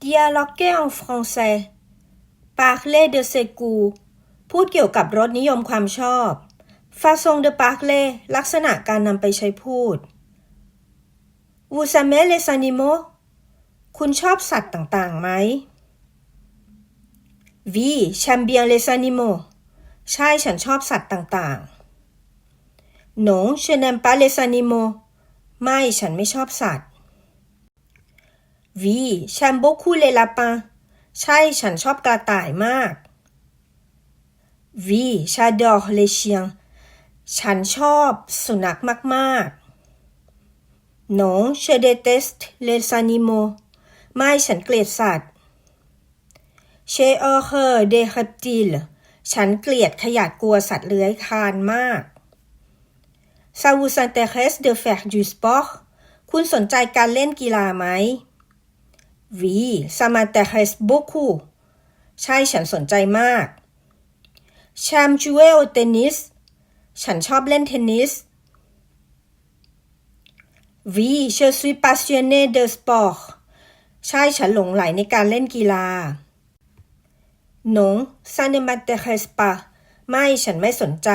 Dialoguer en français Parler de ses goûts พูดเกี่ยวกับรสนิยมความชอบ Façon de parler ลักษณะการนำไปใช้พูด Vous aimez les animaux คุณชอบสัตว์ต่างๆไหม Oui j'aime bien les animaux ใช่ฉันชอบสัตว์ต่างๆ Non je n'aime pas les animaux ไม่ฉันไม่ชอบสัตว์ วีแชมโบคูเลลาปาใช่ฉันชอบกระต่ายมากวีชาดอร์เลเชียงฉันชอบสุนัขมากๆ น้องเชเดเตสเลซานิโมไม่ฉันเกลียดสัตว์เชออเฮเดครติลฉันเกลียดขยะกลัวสัตว์เลื้อยคานมากซาวูซันเตเคสเดอแฟกยูสปอคคุณสนใจการเล่นกีฬาไหม วีสมาเตเฮสบุคูใช่ฉันสนใจมากแชมจูเอลเทนนิสฉันชอบเล่นเทนนิส วีเชอร์ซุยปาเซีเนเดอร์สปอร์ใช่ฉันหลงไหลในการเล่นกีฬาหนงซาเนมาเตเฮสปาไม่ฉันไม่สนใจ